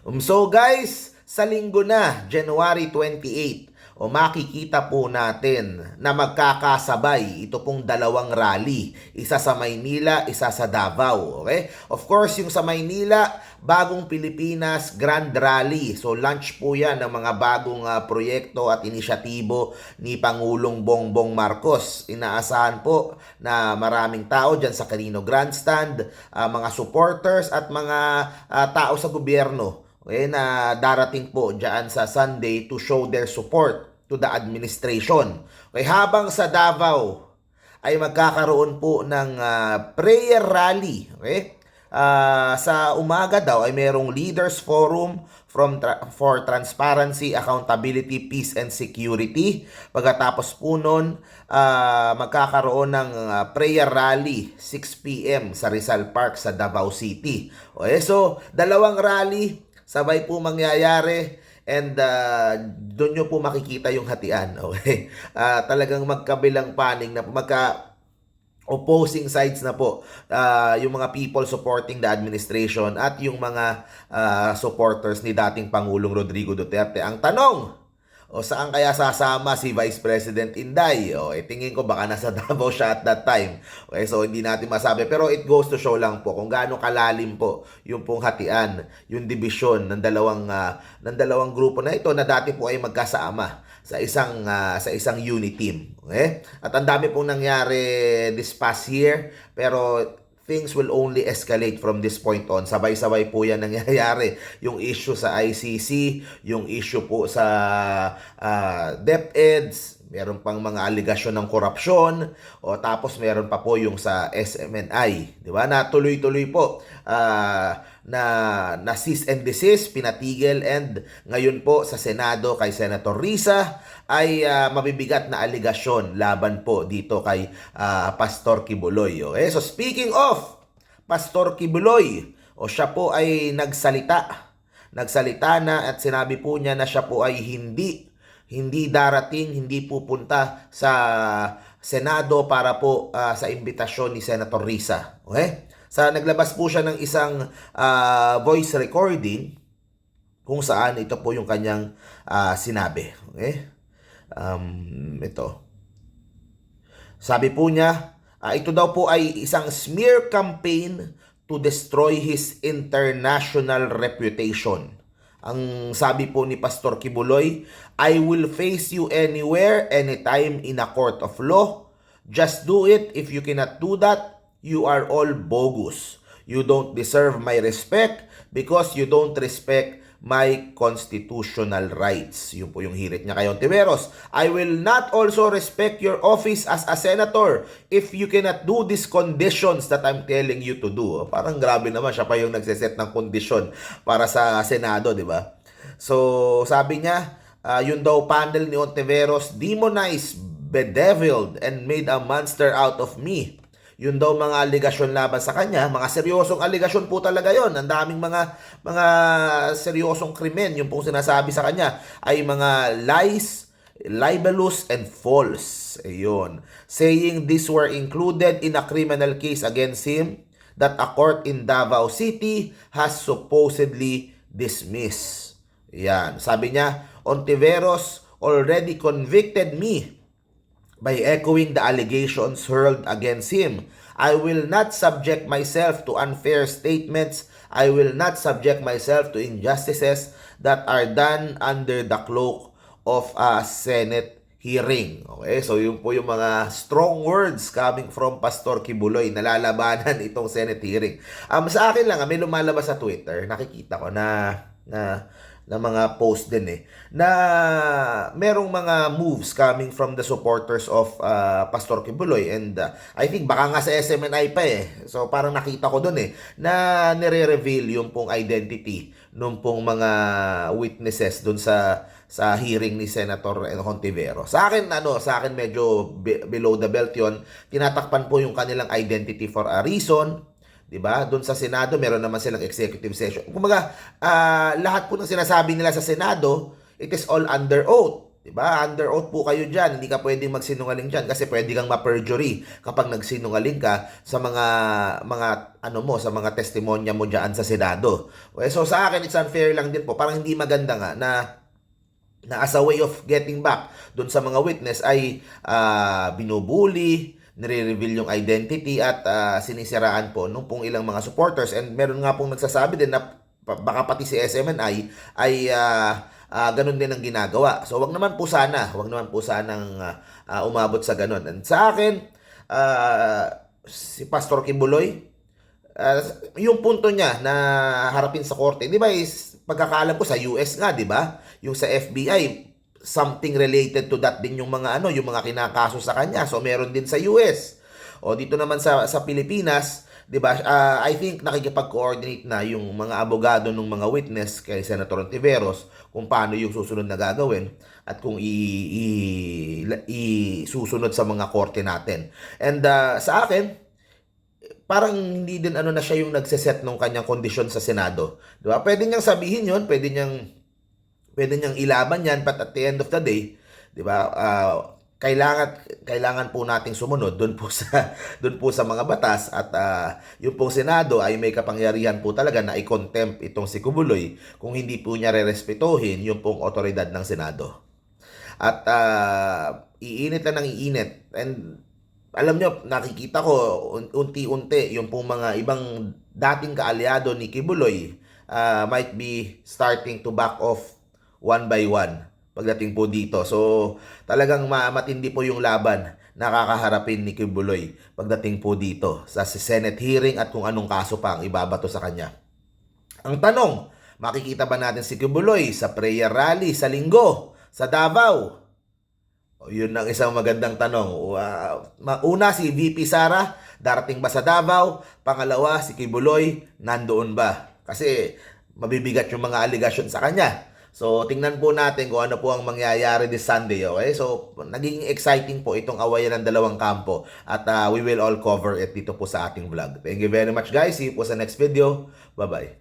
Um, so guys, sa linggo na, January 28, o makikita po natin na magkakasabay ito pong dalawang rally. Isa sa Maynila, isa sa Davao. Okay? Of course, yung sa Maynila, Bagong Pilipinas Grand Rally. So launch po yan ng mga bagong ah, proyekto at inisyatibo ni Pangulong Bongbong Marcos. Inaasahan po na maraming tao dyan sa Carino Grandstand, ah, mga supporters at mga ah, tao sa gobyerno okay, na darating po dyan sa Sunday to show their support to the administration. Okay, habang sa Davao ay magkakaroon po ng ah, prayer rally. Okay? Ah, sa umaga daw ay merong Leaders Forum from tra- for Transparency, Accountability, Peace and Security. Pagkatapos po nun, ah, magkakaroon ng ah, prayer rally 6 p.m. sa Rizal Park sa Davao City. Okay, so dalawang rally sabay po mangyayari and uh, doon nyo po makikita yung hatian. Okay? Ah, talagang magkabilang paning na magka opposing sides na po ah, yung mga people supporting the administration at yung mga ah, supporters ni dating Pangulong Rodrigo Duterte. Ang tanong, o saan kaya sasama si Vice President Inday? O eh, tingin ko baka nasa Davao siya at that time. Okay, so hindi natin masabi. Pero it goes to show lang po kung gaano kalalim po yung pong hatian, yung division ng dalawang ah, ng dalawang grupo na ito na dati po ay magkasama sa isang ah, sa isang unit team. Okay? At ang dami pong nangyari this past year, pero things will only escalate from this point on. Sabay-sabay po yan nangyayari. Yung issue sa ICC, yung issue po sa ah, DepEds, meron pang mga aligasyon ng korupsyon, o tapos meron pa po yung sa SMNI. Di ba? Na tuloy-tuloy po ah, na, na cease and desist, pinatigil, and ngayon po sa Senado kay Senator Risa ay ah, mabibigat na aligasyon laban po dito kay ah, Pastor Kibuloy. Okay? So speaking of Pastor Kibuloy, o siya po ay nagsalita. Nagsalita na at sinabi po niya na siya po ay hindi hindi darating, hindi pupunta sa Senado para po ah, sa imbitasyon ni Senator Risa. Okay? Sa naglabas po siya ng isang ah, voice recording kung saan ito po yung kanyang ah, sinabi. Okay? Um, ito. Sabi po niya, ah, ito daw po ay isang smear campaign to destroy his international reputation. Ang sabi po ni Pastor Kibuloy, I will face you anywhere, anytime in a court of law. Just do it. If you cannot do that, you are all bogus. You don't deserve my respect because you don't respect my constitutional rights. Yun po yung hirit niya kay Ontiveros. I will not also respect your office as a senator if you cannot do these conditions that I'm telling you to do. Parang grabe naman, siya pa yung nagseset ng kondisyon para sa Senado, di ba? So, sabi niya, ah, yun daw panel ni Ontiveros demonized, bedeviled, and made a monster out of me. Yun daw mga aligasyon laban sa kanya, mga seryosong aligasyon po talaga yon. Ang daming mga mga seryosong krimen yung pong sinasabi sa kanya ay mga lies, libelous and false. Ayun. Saying these were included in a criminal case against him that a court in Davao City has supposedly dismissed. Yan. Sabi niya, Ontiveros already convicted me by echoing the allegations hurled against him. I will not subject myself to unfair statements. I will not subject myself to injustices that are done under the cloak of a Senate hearing. Okay, so yun po yung mga strong words coming from Pastor Kibuloy na lalabanan itong Senate hearing. Um, sa akin lang, ah, may lumalabas sa Twitter, nakikita ko na na na mga post din eh na merong mga moves coming from the supporters of uh, Pastor Kibuloy and uh, I think baka nga sa SMNI pa eh so parang nakita ko doon eh na nire-reveal yung pong identity nung pong mga witnesses doon sa sa hearing ni Senator Hontivero. Sa akin ano, sa akin medyo be- below the belt 'yon. Tinatakpan po yung kanilang identity for a reason. 'Di ba? Doon sa Senado, meron naman silang executive session. Kumbaga, ah, lahat po ng sinasabi nila sa Senado, it is all under oath. Diba? Under oath po kayo dyan. Hindi ka pwedeng magsinungaling dyan kasi pwede kang ma-perjury kapag nagsinungaling ka sa mga mga ano mo, sa mga testimonya mo dyan sa Senado. Okay, so sa akin, it's unfair lang din po. Parang hindi maganda nga na na as a way of getting back doon sa mga witness ay ah, binubuli, nire-reveal yung identity at ah, sinisiraan po nung pong ilang mga supporters and meron nga pong nagsasabi din na baka pati si SMNI ay ah, ah, ganun din ang ginagawa. So wag naman po sana, wag naman po sanang ah, ah, umabot sa ganun. And sa akin, ah, si Pastor Kibuloy, Ah, yung punto niya na harapin sa korte, 'di ba? Is pagkakaalam ko sa US nga, 'di ba? Yung sa FBI something related to that din yung mga ano, yung mga kinakaso sa kanya. So meron din sa US. O dito naman sa sa Pilipinas, 'di ba? ah, I think nakikipag-coordinate na yung mga abogado ng mga witness kay Senator Ontiveros kung paano yung susunod na gagawin at kung i, i, i- susunod sa mga korte natin. And ah, sa akin, parang hindi din ano na siya yung nagseset ng kanyang kondisyon sa Senado. Di ba? Pwede niyang sabihin yon pwede niyang pwede niyang ilaban yan, but at the end of the day, di ba, ah, kailangan kailangan po nating sumunod doon po sa doon po sa mga batas at ah, yung pong Senado ay may kapangyarihan po talaga na i-contempt itong si Kubuloy kung hindi po niya rerespetuhin yung pong otoridad ng Senado. At ah, iinit na ng iinit. And alam nyo, nakikita ko un- unti-unti yung pong mga ibang dating kaalyado ni Kibuloy ah, might be starting to back off one by one pagdating po dito. So, talagang ma- matindi po yung laban na kakaharapin ni Kibuloy pagdating po dito sa Senate hearing at kung anong kaso pa ang ibabato sa kanya. Ang tanong, makikita ba natin si Kibuloy sa prayer rally sa linggo sa Davao? Yun ang isang magandang tanong. Ma- Una, si VP Sara, darating ba sa Davao? Pangalawa, si Kibuloy, nandoon ba? Kasi mabibigat yung mga allegation sa kanya. So, tingnan po natin kung ano po ang mangyayari this Sunday, okay? So, naging exciting po itong awayan ng dalawang kampo at ah, we will all cover it dito po sa ating vlog. Thank you very much guys. See you po sa next video. Bye-bye.